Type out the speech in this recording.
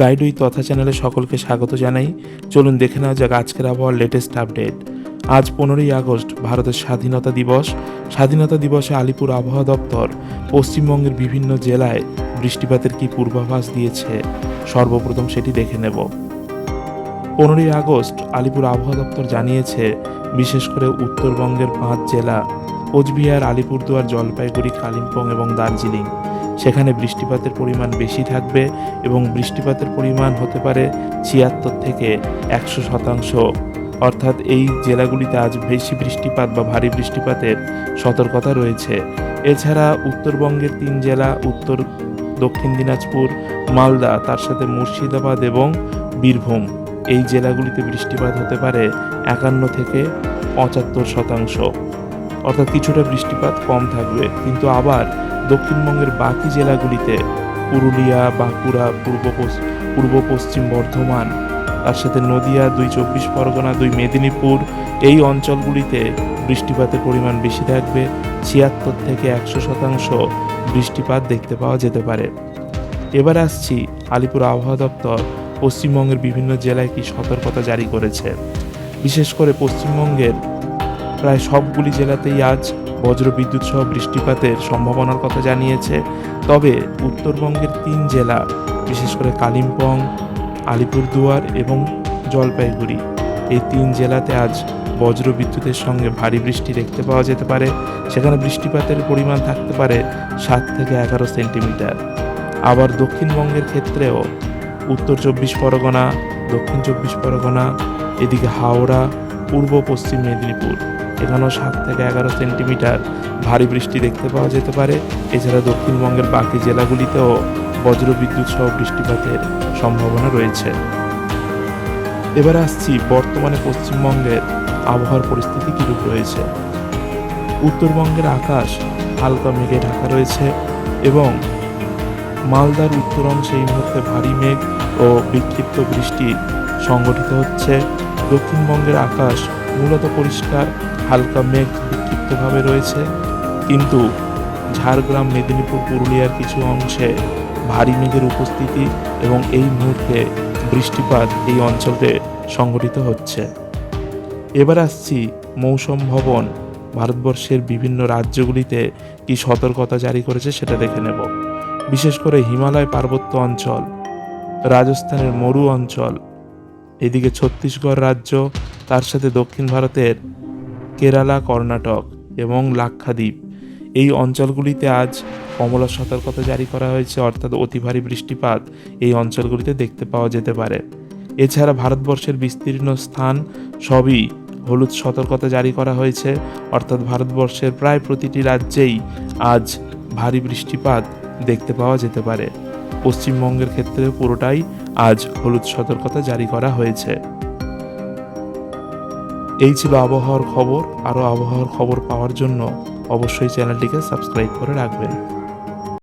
Guide with তথা চ্যানেলে সকলকে স্বাগত জানাই। চলুন দেখে নেওয়া যাক আজকের আবহাওয়ার লেটেস্ট আপডেট আজ পনেরোই আগস্ট, ভারতের স্বাধীনতা দিবস। স্বাধীনতা দিবসে আলিপুর আবহাওয়া দপ্তর পশ্চিমবঙ্গের বিভিন্ন জেলায় বৃষ্টিপাতের কি পূর্বাভাস দিয়েছে? সর্বপ্রথম সেটি দেখে নেব। পনেরোই আগস্ট, আলিপুর আবহাওয়া দপ্তর জানিয়েছে, বিশেষ করে উত্তরবঙ্গের পাঁচ জেলা, কোচবিহার, আলিপুরদুয়ার, জলপাইগুড়ি, কালিম্পং এবং দার্জিলিং। সেখানে বৃষ্টিপাতের পরিমাণ বেশি থাকবে এবং বৃষ্টিপাতের পরিমাণ হতে পারে ছিয়াত্তর থেকে একশো শতাংশ। অর্থাৎ এই জেলাগুলিতে আজ বেশি বৃষ্টিপাত বা ভারী বৃষ্টিপাতের সতর্কতা রয়েছে। এছাড়া উত্তরবঙ্গের তিন জেলা, উত্তর, দক্ষিণ দিনাজপুর, মালদা, তার সাথে মুর্শিদাবাদ এবং বীরভূম। এই জেলাগুলিতে বৃষ্টিপাত হতে পারে একান্ন থেকে পঁচাত্তর শতাংশ। অর্থাৎ কিছুটা বৃষ্টিপাত কম থাকবে। কিন্তু আবার দক্ষিণবঙ্গের বাকি জেলাগুলিতে পুরুলিয়া, বাঁকুড়া, পূর্ব পূর্ব পশ্চিম বর্ধমান, তার সাথে নদিয়া, দুই চব্বিশ পরগনা, দুই মেদিনীপুর, এই অঞ্চলগুলিতে বৃষ্টিপাতের পরিমাণ বেশি থাকবে। ছিয়াত্তর থেকে একশো শতাংশ বৃষ্টিপাত দেখতে পাওয়া যেতে পারে। এবার আসছি আলিপুর আবহাওয়া দপ্তর পশ্চিমবঙ্গের বিভিন্ন জেলায় কি সতর্কতা জারি করেছে। বিশেষ করে পশ্চিমবঙ্গের প্রায় সবগুলি জেলাতেই আজ বজ্রবিদ্যুৎ সহ বৃষ্টিপাতের সম্ভাবনার কথা জানিয়েছে। তবে উত্তরবঙ্গের তিন জেলা, বিশেষ করে কালিম্পং, আলিপুরদুয়ার এবং জলপাইগুড়ি, এই তিন জেলাতে আজ বজ্রবিদ্যুতের সঙ্গে ভারী বৃষ্টি দেখতে পাওয়া যেতে পারে। সেখানে বৃষ্টিপাতের পরিমাণ থাকতে পারে সাত থেকে এগারো সেন্টিমিটার। আবার দক্ষিণবঙ্গের ক্ষেত্রেও উত্তর চব্বিশ পরগনা, দক্ষিণ চব্বিশ পরগনা, এদিকে হাওড়া, পূর্ব পশ্চিম মেদিনীপুর। এখানেও সাত থেকে এগারো সেন্টিমিটার ভারী বৃষ্টি দেখতে পাওয়া যেতে পারে। এছাড়া দক্ষিণবঙ্গের বাকি জেলাগুলিতেও বজ্রবিদ্যুৎ সহ বৃষ্টিপাতের সম্ভাবনা রয়েছে। এবার আসছি বর্তমানে পশ্চিমবঙ্গের আবহাওয়ার পরিস্থিতি কীরূপ রয়েছে। উত্তরবঙ্গের আকাশ হালকা মেঘে ঢাকা রয়েছে এবং মালদার উত্তর অংশে এই মুহূর্তে ভারী মেঘ ও বিক্ষিপ্ত বৃষ্টি সংগঠিত হচ্ছে। দক্ষিণবঙ্গের আকাশ মূলত পরিষ্কার, হালকা মেঘ বিক্ষিপ্তভাবে রয়েছে। কিন্তু ঝাড়গ্রাম, মেদিনীপুর, পুরুলিয়ার কিছু অংশে ভারী মেঘের উপস্থিতি এবং এই মুহূর্তে বৃষ্টিপাত এই অঞ্চলে সংঘটিত হচ্ছে। এবার আসছি মৌসুম ভবন, ভারতবর্ষের বিভিন্ন রাজ্যগুলিতে কি সতর্কতা জারি করেছে সেটা দেখে নেব। বিশেষ করে হিমালয় পার্বত্য অঞ্চল, রাজস্থানের মরু অঞ্চল, এদিকে ছত্তিশগড় রাজ্য তার সাথে দক্ষিণ ভারতের কেরালা, কর্ণাটক এবং লাক্ষাদ্বীপ। এই অঞ্চলগুলিতে আজ কমলা সতর্কতা জারি করা হয়েছে, অর্থাৎ অতি ভারী বৃষ্টিপাত এই অঞ্চলগুলিতে দেখতে পাওয়া যেতে পারে। এছাড়া ভারতবর্ষের বিস্তীর্ণ স্থান সবই হলুদ সতর্কতা জারি করা হয়েছে, অর্থাৎ ভারতবর্ষের প্রায় প্রতিটি রাজ্যেই আজ ভারী বৃষ্টিপাত দেখতে পাওয়া যেতে পারে। পশ্চিমবঙ্গের ক্ষেত্রে পুরোটাই আজ হলুদ সতর্কতা জারি করা হয়েছে। এই ছিল আবহাওয়ার খবর। আরও আবহাওয়ার খবর পাওয়ার জন্য অবশ্যই চ্যানেলটিকে সাবস্ক্রাইব করে রাখবেন।